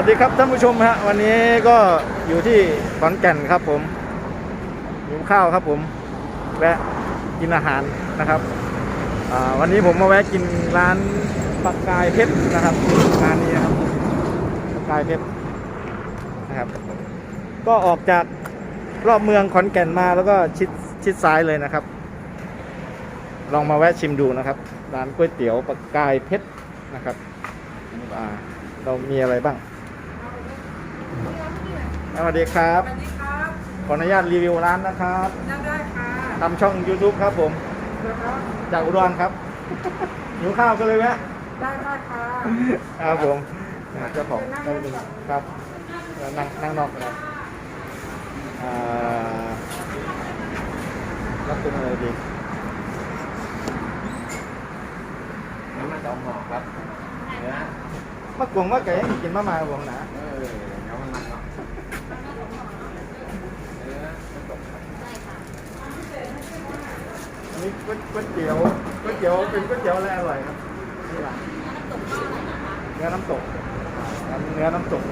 วัสดีครับท่านผู้ชมฮะวันนี้ก็อยู่ที่ขอนแก่นครับผมหิวข้าวครับผมแวะกินอาหารนะครับวันนี้ผมมาแวะกินร้านปักกายเพชรนะครับร้านนี้นะครับปักกายเพชรนะครับ ก็ออกจากรอบเมืองขอนแก่นมาแล้วก็ชิดชิดซ้ายเลยนะครับ ลองมาแวะชิมดูนะครับร้านก๋วยเตี๋ยวปักกายเพชรนะครับเรามีอะไรบ้าง สวัสดีครับ สวัสดีครับ ขออนุญาตรีวิวร้านนะครับนั่งได้ค่ะทำช่อง YouTube ครับผม นะครับจากอุดรครับหิวข้าวก็เลยแวะได้ได้ค่ะครับผมเจ้าของได้เป็นครับแล้วนั่งนั่งนอกนะครับอ่ารับเป็นอะไรดีน้ำมันสองห่อครับเนื้อมะกวงมะไก่ให้กินมะมาวงหนา เออเนื้อมันมันเนาะเนื้อมันตกครับ อั นนี้ก๋วยก๋วยเตี๋ยวก๋วยเตี๋ยวเป็นก๋วยเตี๋ยวอะไรอร่อยครับนี่ร้านเนื้อน้ำตกอ่าเนื้อน้ำตก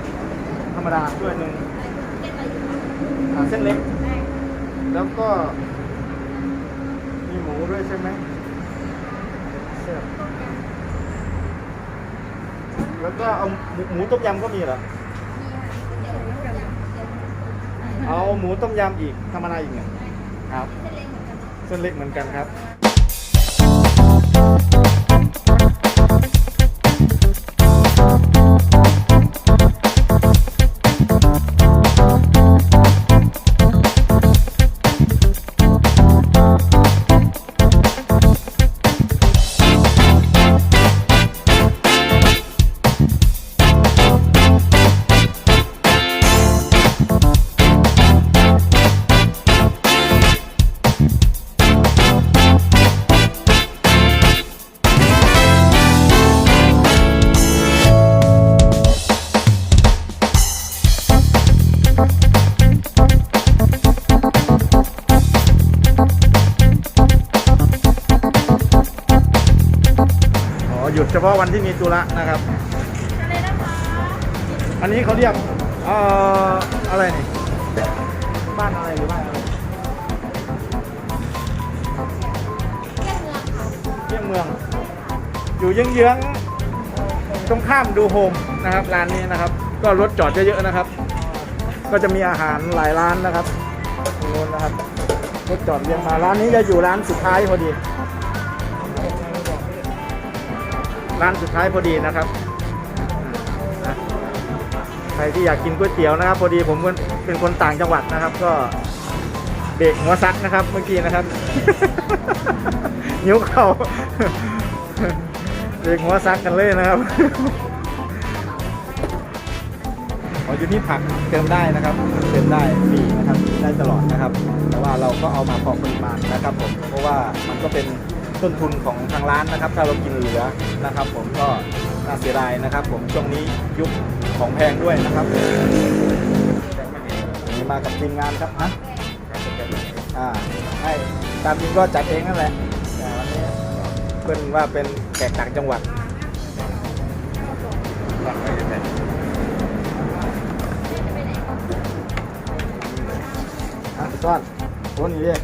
ธรรมดาด้วยหนึ่งอ่าเส้นเล็ก แล้วก็ มีหมูด้วยใช่ไหมเสียบแล้วก็เอาหมูหมูต้มยำก็มีเหรอ เอาหมูต้มยำอีกธรรมดาอีกหนึ่งครับ เส้นเล็กเหมือนกันครับ หยุดเฉพาะวันที่มีธุระนะครับ อันนี้เขาเรียกเอ่ออะไรนี่บ้านอะไรหรือบ้านอะไรเยี่ยงเมือง อยู่เยื้องๆตรงข้ามดูโฮมนะครับร้านนี้นะครับ ก็รถจอดเยอะๆนะครับ ก็จะมีอาหารหลายร้านนะครับตรงนู้นนะครับรถจอดเรียงมาร้านนี้จะอยู่ร้านสุดท้ายพอดี ร้านสุดท้ายพอดีนะครับใครที่อยากกินก๋วยเตี๋ยวนะครับ พอดีผมเป็นคนต่างจังหวัดนะครับ ก็เบรกหัวซักนะครับ เมื่อกี้นะครับนิ้วเข่าเบรกหัวซักกันเลยนะครับอ๋ออยู่ที่ผักเติมได้นะครับเติมได้ฟรีนะครับได้ตลอดนะครับ แต่ว่าเราก็เอามาพอปริมาณนะครับผมเพราะว่ามันก็เป็น ต้นทุนของทางร้านนะครับ ถ้าเรากินเหลือนะครับ ผมก็น่าเสียดายนะครับ ผมช่วงนี้ยุคของแพงด้วยนะครับนี่มากับทีมงานครับฮะอ่าให้ตามจริงก็จัดเองนั่นแหละแต่วันนี้เพื่อนว่าเป็นแขกต่างจังหวัดอะซ่อนโอ้นี่เรียก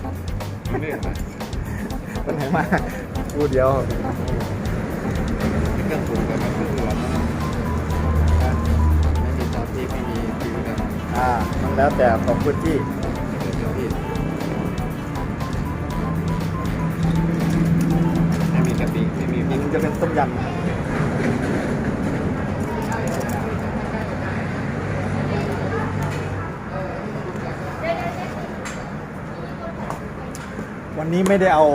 ไม่ได้นะมันไหนมากูเดียวเครื่องปรุงแต่มันเพิ่งหลวมไม่มีซอสพริกไม่มีพริกนะอ่ามันแล้วแต่ของพื้นที่ไม่มีเกลือพริกไม่มีกะปิไม่มีพริมักนจะเป็นต้มยำนะครับวันนี้ไม่ได้เอา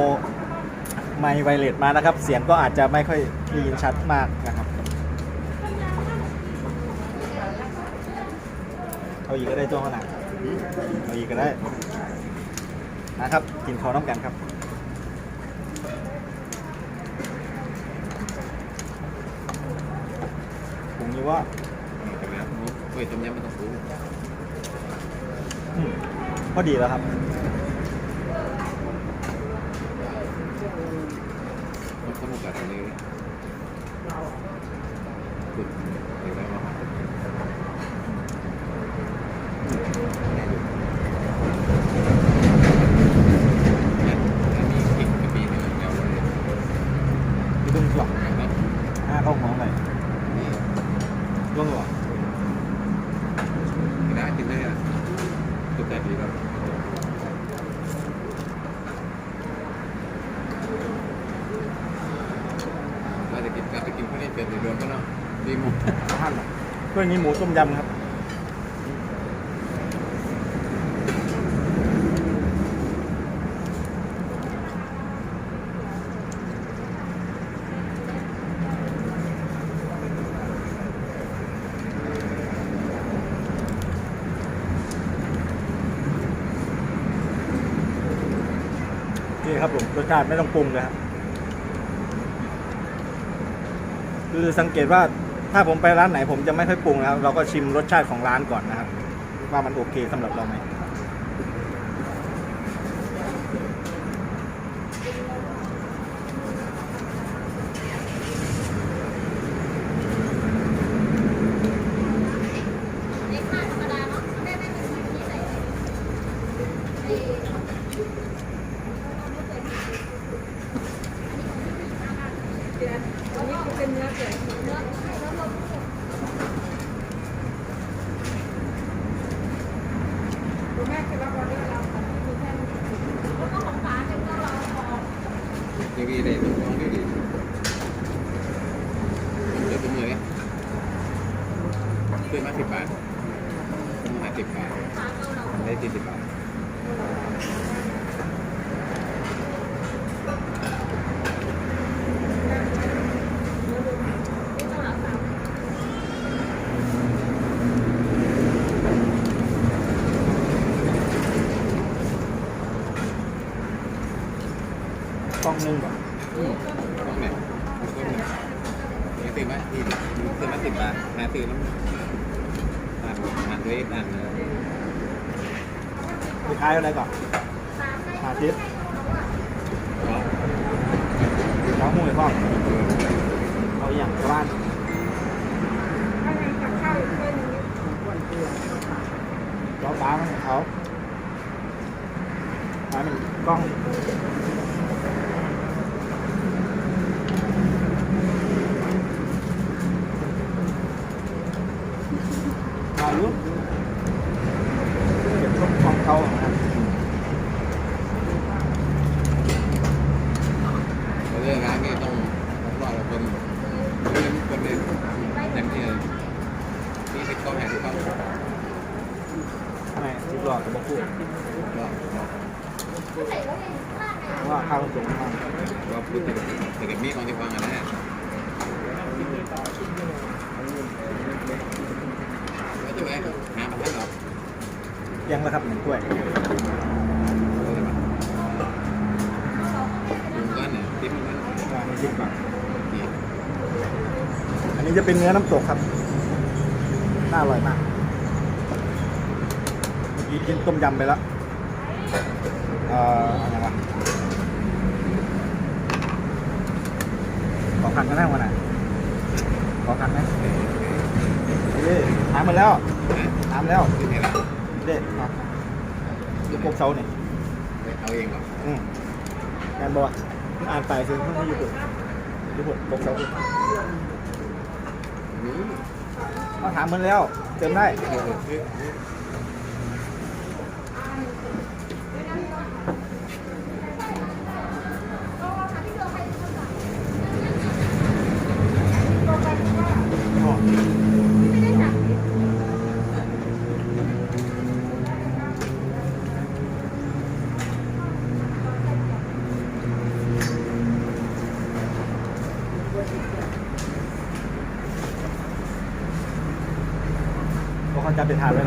ไมค์ไวเลสมานะครับ เสียงก็อาจจะไม่ค่อยได้ยินชัดมากนะครับเอาอีกก็ได้ตัวขนาดเอาอีกก็ได้นะครับกินข้าวน้ำกันครับผมนี้ว่าแต่แบบนี้ยต้มยำไม่ต้องรุงอืมพอดีแล้วครับ ต้องจัดตรงนี้ขุดเห็นไหมว่าเข้าหัวหม่นี่ร่วงหรอได้จริงเลยอะตัวแต่ดีแล้ว เพื่อนนี้หมูต้มยำครับนี่ครับผมรสชาติไม่ต้องปรุงเลยครับคือสังเกตว่า ถ้าผมไปร้านไหนผมจะไม่ค่อยปรุงนะครับ เราก็ชิมรสชาติของร้านก่อนนะครับ ว่ามันโอเคสำหรับเราไหมเนาะแม่ไม่มีที่ใส่ไอ้อันนี้คือเป็นเนื้อเปื่อยเนื้อไข่แล้วเราแม่เคยรับออเดอร์เราค่ะมีแค่แล้วก็ของฟ้าเป็นก็เราพอ ดีดีเลยต้องลองดีดีเดี๋ยวตัวมือเนี่ยขึ้นมาสิบบาทขึ้นมา สิบบาทอาเราได้สี่สิบบาทไม่ต้องรักล้องนึงก่อนต้องเนี่ยต้นหนึ่งนี่ตื่มาที่ตื่นมาสิบบาทหาตื่นแล้ว อ่านด้วยอ่านไปขายอะไรก่อนหาทิปก็น้องมูไอ้พ่อเอาอย่างบ้านถ้าในกับข้าวกถ้วยนึงล้อฟ้ามันของเขาขายมันกล้องมาลุกเก็บทุกของเขานะครับ เรื่องร้านนี้ต้องรอเราคนคนคนเดียวเต็มที่เลยนี่เป็นกล้องแห่งกล้องก็ แม่สิบหลอกับบอกพูดใส่ไว้ในข้างในเพราะว่าข้าวสูงมากก็พูดแต่กับมีของที่ฟังกันนะก็จะแวะหามาท่านหรอยังแล้วครับหนึ่งถ้วยอันนี้จะเป็นเนื้อน้ำตกครับ น่าอร่อยมาก กี้กินต้มยำไปแล้วเอ่ออะไรวะขอพันกันได้วันไหนขอพันไหมเด้ถามมาแล้วถามแล้วที่ไหนล่ะเด้ครับลูกกบเซาเนี่ยเอาเองเหรออืมงานบอกว่าอ่านไปซื้อเพิ่งให้ยูทูบยูทูบกบเซานี่เขาถามมันแล้ว เติมได้ เพราะเขาจะไป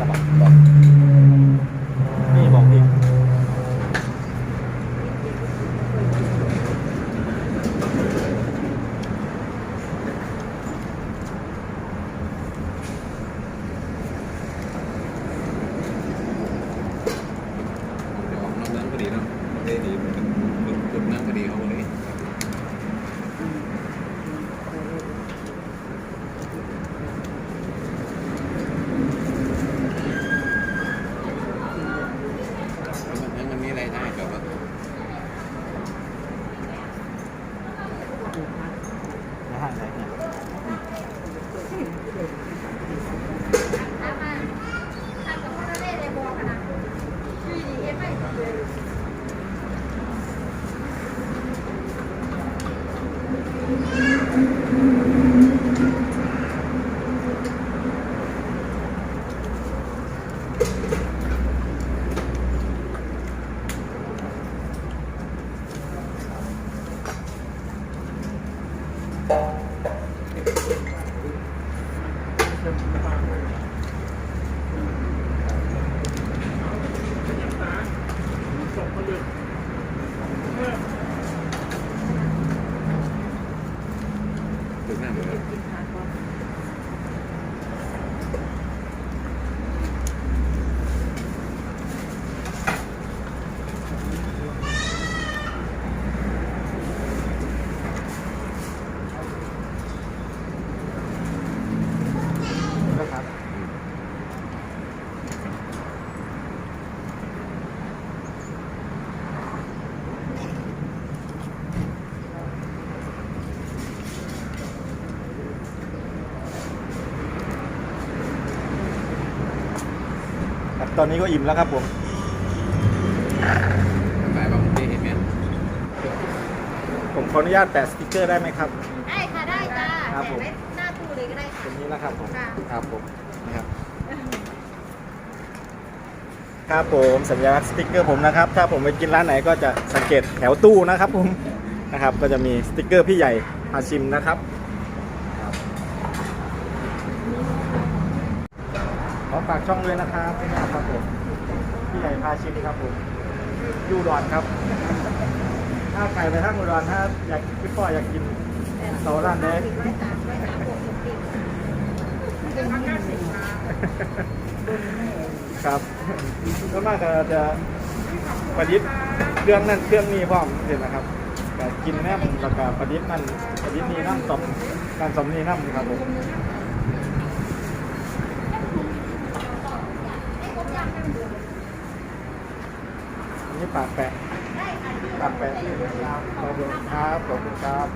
ทานด้ว อนนี้ก็อิ่มแล้วครับผมขายแบบที่เห็นไหมผมขออนุญาตแปะสติกเกอร์ได้ไหมครับ ได้ค่ะ ได้จ้าครับผม แปะไว้หน้าตู้เลยก็ได้ตรค่ะงนี้นะครับผม ค่ะ ครับผมนะครับ ครับผมสัญลักษณ์สติกเกอร์ผมนะครับ ถ้าผมไปกินร้านไหนก็จะสังเกตแถวตู้นะครับผม นะครับ ก็จะมีสติกเกอร์พี่ใหญ่พาชิมนะครับครับขอ ฝากช่องด้วยนะครับนี่นะครับผมพี่ใหญ่พาชิมครับผมอยู่ดอนครับ ถ้าไก่ไปทางอุดรถ้าอยากพี่พ่ออยากกินโซร้านเด้ร้อยสาร้ามหกหกสิบครับก็มากจะประดิษฐ์เครื่องนั่นเครื่องนี้พร้อมเห็นนะครับกินแนมแล้วก็ประดิษฐ์นั่นประดิษฐ์นี้น้ำสมการสมนี้น้ำครับผม นนี่ปากแปะได้ค่ะปากแปะขอบคุณครับขอบคุณครับ